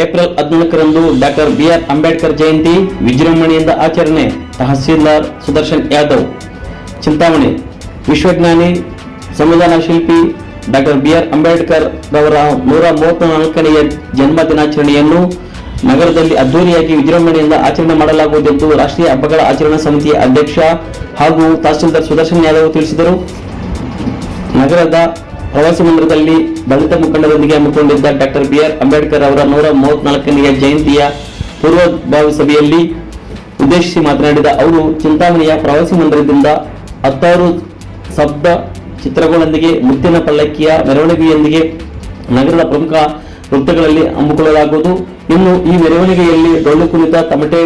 April ಹದಿನಾಲ್ಕರಂದು doctor B R Ambedkar Jayanti ವಿಜೃಂಭಣೆಯಿಂದ ಆಚರಣೆ ತಹಸೀಲ್ದಾರ್ ಸುದರ್ಶನ್ ಯಾದವ್. ಚಿಂತಾಮಣಿ ವಿಶ್ವಜ್ಞಾನಿ, ಸಂವಿಧಾನ ಶಿಲ್ಪಿ ಡಾಕ್ಟರ್ ಬಿಆರ್ ಅಂಬೇಡ್ಕರ್ ರವರ ನೂರ ಮೂವತ್ನಾಲ್ಕನೆಯ ಜನ್ಮ ದಿನಾಚರಣೆಯನ್ನು ನಗರದಲ್ಲಿ ಅದ್ದೂರಿಯಾಗಿ ವಿಜೃಂಭಣೆಯಿಂದ ಆಚರಣೆ ಮಾಡಲಾಗುವುದೆಂದು ರಾಷ್ಟ್ರೀಯ ಹಬ್ಬಗಳ ಆಚರಣಾ ಸಮಿತಿಯ ಅಧ್ಯಕ್ಷ ಹಾಗೂ ತಹಸೀಲ್ದಾರ್ ಸುದರ್ಶನ್ ಯಾದವ್ ತಿಳಿಸಿದರು. ನಗರದ ಪ್ರವಾಸಿ ಮಂದಿರದಲ್ಲಿ ದಲಿತ ಮುಖಂಡರೊಂದಿಗೆ ಹಮ್ಮಿಕೊಂಡಿದ್ದ ಡಾಕ್ಟರ್ ಬಿಆರ್ ಅಂಬೇಡ್ಕರ್ ಅವರ ನೂರ ಮೂವತ್ನಾಲ್ಕನೆಯ ಜಯಂತಿಯ ಪೂರ್ವಭಾವಿ ಸಭೆಯಲ್ಲಿ ಉದ್ದೇಶಿಸಿ ಮಾತನಾಡಿದ ಅವರು, ಚಿಂತಾಮಣಿಯ ಪ್ರವಾಸಿ ಮಂದಿರದಿಂದ ಹತ್ತಾರು ಶಬ್ದ ಚಿತ್ರಗಳೊಂದಿಗೆ ಮುತ್ತಿನ ಪಲ್ಲಕ್ಕಿಯ ಮೆರವಣಿಗೆಯೊಂದಿಗೆ ನಗರದ ಪ್ರಮುಖ ವೃತ್ತಗಳಲ್ಲಿ ಹಮ್ಮಿಕೊಳ್ಳಲಾಗುವುದು. ಇನ್ನು ಈ ಮೆರವಣಿಗೆಯಲ್ಲಿ ಡೊಳ್ಳು ಕುಣಿತ, ತಮಟೆ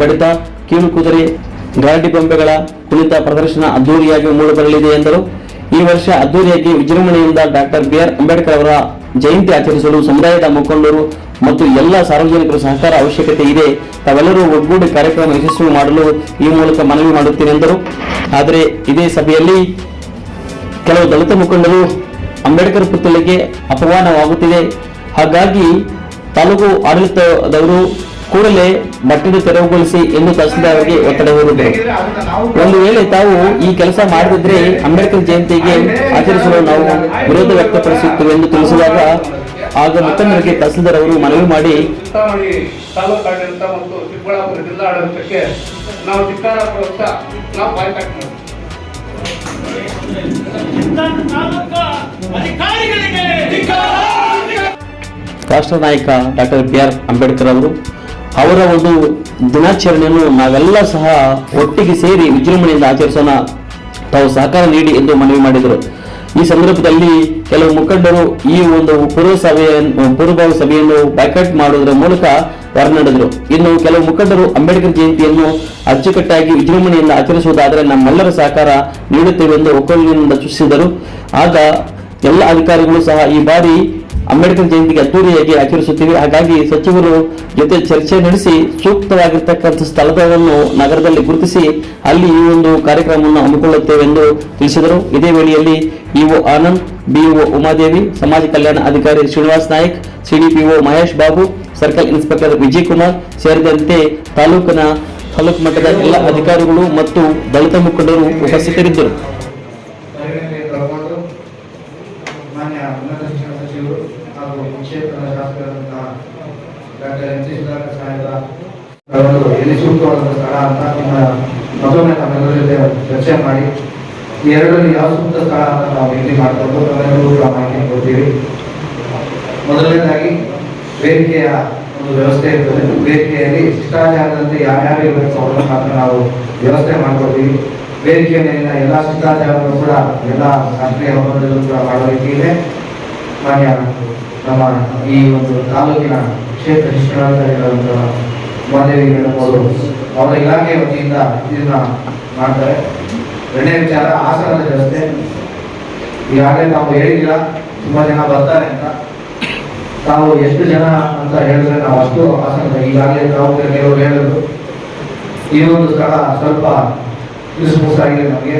ಬಡಿತ, ಕೀಳು ಕುದುರೆ, ಗಾಡಿ ಬೊಂಬೆಗಳ ಕುಣಿತ ಪ್ರದರ್ಶನ ಅದ್ದೂರಿಯಾಗಿ ಮೂಡಿಬರಲಿದೆ ಎಂದರು. ಈ ವರ್ಷ ಅದ್ದೂರಿಯಾಗಿ ವಿಜೃಂಭಣೆಯಿಂದ ಡಾಕ್ಟರ್ ಬಿಆರ್ ಅಂಬೇಡ್ಕರ್ ಅವರ ಜಯಂತಿ ಆಚರಿಸಲು ಸಮುದಾಯದ ಮುಖಂಡರು ಮತ್ತು ಎಲ್ಲ ಸಾರ್ವಜನಿಕರ ಸಹಕಾರ ಅವಶ್ಯಕತೆ ಇದೆ. ತಾವೆಲ್ಲರೂ ಒಗ್ಗೂಡಿ ಕಾರ್ಯಕ್ರಮ ಯಶಸ್ವಿ ಮಾಡಲು ಈ ಮೂಲಕ ಮನವಿ ಮಾಡುತ್ತೇನೆ ಎಂದರು. ಆದರೆ ಇದೇ ಸಭೆಯಲ್ಲಿ ಕೆಲವು ದಲಿತ ಮುಖಂಡರು ಅಂಬೇಡ್ಕರ್ ಪುತ್ಥಳಿಗೆ ಅಪಮಾನವಾಗುತ್ತಿದೆ. ಹಾಗಾಗಿ ತಾಲೂಕು ಆಡಳಿತದವರು ಕೂಡಲೇ ಮಟ್ಟದ ತೆರವುಗೊಳಿಸಿ ಎಂದು ತಹಸೀಲ್ದಾರ್ ಅವರಿಗೆ ಒತ್ತಡ ಹೇರಿದರು ಒಂದು ವೇಳೆ ತಾವು ಈ ಕೆಲಸ ಮಾಡದಿದ್ರೆ ಅಂಬೇಡ್ಕರ್ ಜಯಂತಿಗೆ ಆಚರಿಸಲು ನಾವು ವಿರೋಧ ವ್ಯಕ್ತಪಡಿಸುತ್ತೇವೆ ಎಂದು ತಿಳಿಸಿದಾಗ ಆಗ ಮುಖಂಡರಿಗೆ ತಹಸೀಲ್ದಾರ್ ಅವರು ಮನವಿ ಮಾಡಿ ಚಿಂತಾಮಣಿ ತಾಲೂಕು ಮತ್ತು ಚಿಕ್ಕಬಳ್ಳಾಪುರ ಜಿಲ್ಲಾ ಆಡಳಿತಕ್ಕೆ ನಾವು ಧಿಕ್ಕಾರ ಕೊಡುತ್ತಾ ನಾವು ಬಾಯ್ಕಾಟ್ ಮಾಡ್ತೀವಿ ತಾಲೂಕು ಅಧಿಕಾರಿಗಳಿಗೆ ರಾಷ್ಟ್ರ ನಾಯಕ ಡಾಕ್ಟರ್ ಬಿ ಆರ್ ಅಂಬೇಡ್ಕರ್ ಅವರು ಅವರ ಒಂದು ದಿನಾಚರಣೆಯನ್ನು ನಾವೆಲ್ಲ ಸಹ ಒಟ್ಟಿಗೆ ಸೇರಿ ವಿಜೃಂಭಣೆಯಿಂದ ಆಚರಿಸೋಣ. ತಾವು ಸಹಕಾರ ನೀಡಿ ಎಂದು ಮನವಿ ಮಾಡಿದರು. ಈ ಸಂದರ್ಭದಲ್ಲಿ ಕೆಲವು ಮುಖಂಡರು ಈ ಒಂದು ಪೂರ್ವ ಸಭೆಯನ್ನು ಪೂರ್ವಭಾವಿ ಸಭೆಯನ್ನು ಬ್ಯಾಕಟ್ ಮಾಡುವುದರ ಮೂಲಕ ಹೊರನಡೆದರು. ಇನ್ನು ಕೆಲವು ಮುಖಂಡರು ಅಂಬೇಡ್ಕರ್ ಜಯಂತಿಯನ್ನು ಅಚ್ಚುಕಟ್ಟಾಗಿ ವಿಜೃಂಭಣೆಯಿಂದ ಆಚರಿಸುವುದಾದರೆ ನಮ್ಮೆಲ್ಲರ ಸಹಕಾರ ನೀಡುತ್ತೇವೆ ಎಂದು ಒಕ್ಕಲಿನಿಂದ ಸೂಚಿಸಿದರು. ಆಗ ಎಲ್ಲ ಅಧಿಕಾರಿಗಳು ಸಹ ಈ ಬಾರಿ ಅಂಬೇಡ್ಕರ್ ಜಯಂತಿಗೆ ಅದ್ದೂರಿಯಾಗಿ ಆಚರಿಸುತ್ತೇವೆ. ಹಾಗಾಗಿ ಸಚಿವರು ಜೊತೆ ಚರ್ಚೆ ನಡೆಸಿ ಸೂಕ್ತವಾಗಿರ್ತಕ್ಕಂಥ ಸ್ಥಳವನ್ನು ನಗರದಲ್ಲಿ ಗುರುತಿಸಿ ಅಲ್ಲಿ ಈ ಒಂದು ಕಾರ್ಯಕ್ರಮವನ್ನು ಹಮ್ಮಿಕೊಳ್ಳುತ್ತೇವೆ ಎಂದು ತಿಳಿಸಿದರು. ಇದೇ ವೇಳೆಯಲ್ಲಿ ಇಒ ಆನಂದ್, ಬಿಇಒ ಉಮಾದೇವಿ, ಸಮಾಜ ಕಲ್ಯಾಣ ಅಧಿಕಾರಿ Srinivas Nayak, CDPO Mahesh Babu, circle inspector Vijay Kumar ಸೇರಿದಂತೆ ತಾಲೂಕಿನ ತಾಲೂಕು ಮಟ್ಟದ ಎಲ್ಲ ಅಧಿಕಾರಿಗಳು ಮತ್ತು ದಲಿತ ಮುಖಂಡರು ಉಪಸ್ಥಿತರಿದ್ದರು ಪರಿಗಣನೆಗೆ ತಗೊಂಡು ಮಾನ್ಯ ಉನ್ನತ ಶಿಕ್ಷಣ ಸಚಿವರು ಹಾಗೂ ಕ್ಷೇತ್ರದ ಶಾಸ್ತ್ರದಂತಹ ಡಾಕ್ಟರ್ ಎಂ ಸಿ ಸುಧಾಕರ್ ಸಾಹೇಬರ ಎಲ್ಲಿ ಸ್ಥಳ ಅಂತ ನಿಮ್ಮ ಮತ್ತೊಮ್ಮೆ ತಮ್ಮೆಲ್ಲರ ಚರ್ಚೆ ಮಾಡಿ, ಈ ಎರಡರಲ್ಲಿ ಯಾವ ಸೂಕ್ತ ಸ್ಥಳ ಅಂತ ನಾವು ಭೇಟಿ ಮಾಡಿಕೊಂಡು ಕೂಡ ಮಾಹಿತಿ ಕೊಡ್ತೀವಿ ಮೊದಲನೇದಾಗಿ ವೇದಿಕೆಯ ಒಂದು ವ್ಯವಸ್ಥೆ ಇರ್ತದೆ. ವೇದಿಕೆಯಲ್ಲಿ ಶಿಷ್ಟಾಚಾರದಂತೆ ಯಾರ್ಯಾರು ಇರಬೇಕು ಅವರನ್ನು ಮಾತ್ರ ನಾವು ವ್ಯವಸ್ಥೆ ಮಾಡ್ಕೊಡ್ತೀವಿ ವೇದಿಕೆಯ ಮೇಲಿನ ಎಲ್ಲ ಶಿಷ್ಟಾಚಾರಗಳು ಕೂಡ ಎಲ್ಲ ರಾಷ್ಟ್ರೀಯ ಹಬ್ಬದಲ್ಲೂ ಕೂಡ ಮಾಡೋ ರೀತಿಯಲ್ಲೇ ಮಾನ್ಯ ನಮ್ಮ ಈ ಒಂದು ತಾಲೂಕಿನ ಕ್ಷೇತ್ರ ಶಿಕ್ಷಣಾಧಿಕಾರಿಗಳಾದಂತಹ ಮಾದೇವಿ ಮೇಡಮ್ ಅವರು ಅವರ ಇಲಾಖೆ ವತಿಯಿಂದ ಇದನ್ನ ಮಾಡ್ತಾರೆ. ಎರಡನೇ ವಿಚಾರ, ಆಸನದ ವ್ಯವಸ್ಥೆ. ಈಗಾಗಲೇ ನಾವು ಹೇಳಿಲ್ಲ ತುಂಬಾ ಜನ ಬರ್ತಾರೆ ಅಂತ. ತಾವು ಎಷ್ಟು ಜನ ಅಂತ ಹೇಳಿದ್ರೆ ನಾವು ಅಷ್ಟು ಆಸನ ಈಗಾಗಲೇ ತಾವು ಕೆಲವರು ಹೇಳಿದ್ರು. ಈ ಒಂದು ಸ್ಥಳ ಸ್ವಲ್ಪ ಕ್ರಿಸ್ಮಸ್ ಆಗಿದೆ ನಮಗೆ.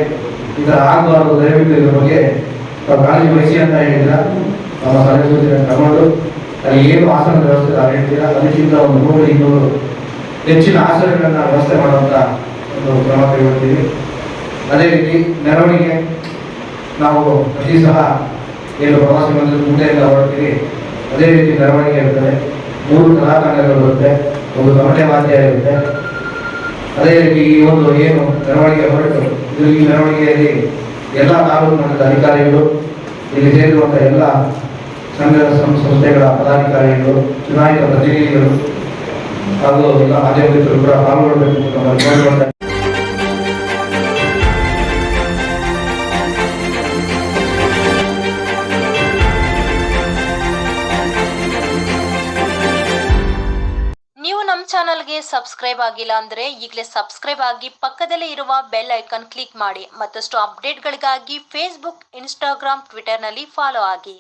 ಥರ ಆಗಬಾರ್ದು, ದಯವಿಟ್ಟು ಇದ್ರ ಬಗ್ಗೆ ಕಾಳಜಿ ವಹಿಸಿ ಅಂತ ಹೇಳಿದ್ರ ನಮ್ಮ ಸಲಹೆ ಕ್ರಮಗಳು ಅಲ್ಲಿ ಏನು ಆಸನ ವ್ಯವಸ್ಥೆ ತಾವು ಹೇಳ್ತೀರಾ ಅದಕ್ಕಿಂತ ಒಂದು ನೂರು ಇನ್ನೂರು ಹೆಚ್ಚಿನ ಆಸನಗಳನ್ನು ವ್ಯವಸ್ಥೆ ಮಾಡುವಂತ ಒಂದು ಕ್ರಮ ಕೈಗೊಳ್ತೀವಿ. ಅದೇ ರೀತಿ ಮೆರವಣಿಗೆ. ನಾವು ಪ್ರತಿ ಸಹ ಏನು ಪ್ರವಾಸ ಮಂದಿರ ಮುಂದೆಯಿಂದ ಹೊರಡ್ತೀವಿ. ಅದೇ ರೀತಿ ಮೆರವಣಿಗೆ ಇರ್ತದೆ. ಮೂರು ಕಲಾತಂಡಗಳು ಇರುತ್ತೆ ಒಂದು ತಮಟೆ ವಾದ್ಯ ಇರುತ್ತೆ. ಅದೇ ರೀತಿ ಈ ಒಂದು ಏನು ಮೆರವಣಿಗೆ ಹೊರಟು. ಇದು ಈ ಮೆರವಣಿಗೆಯಲ್ಲಿ ಎಲ್ಲ ತಾಲೂಕು ಮಟ್ಟದ ಅಧಿಕಾರಿಗಳು ಇಲ್ಲಿ ಸೇರಿರುವಂತಹ ಎಲ್ಲ ಸಂಘದ ಸಂ- ಸಂಸ್ಥೆಗಳ ಪದಾಧಿಕಾರಿಗಳು ಚುನಾಯಿತ ಪ್ರತಿನಿಧಿಗಳು ಹಾಗೂ ಮಾಧ್ಯಮಿಕರು ಕೂಡ ಪಾಲ್ಗೊಳ್ಳಬೇಕು ಚಾನಲ್ಗೆ ಸಬ್ಸ್ಕ್ರೈಬ್ ಆಗಿಲ್ಲ ಅಂದ್ರೆ ಈಗಲೇ ಸಬ್ಸ್ಕ್ರೈಬ್ ಆಗಿ ಪಕ್ಕದಲ್ಲೇ ಇರುವ ಬೆಲ್ ಐಕಾನ್ ಕ್ಲಿಕ್ ಮಾಡಿ ಮತ್ತಷ್ಟು ಅಪ್ಡೇಟ್ಗಳಿಗಾಗಿ ಫೇಸ್ಬುಕ್ ಇನ್ಸ್ಟಾಗ್ರಾಮ್ ಟ್ವಿಟರ್ನಲ್ಲಿ ಫಾಲೋ ಆಗಿ.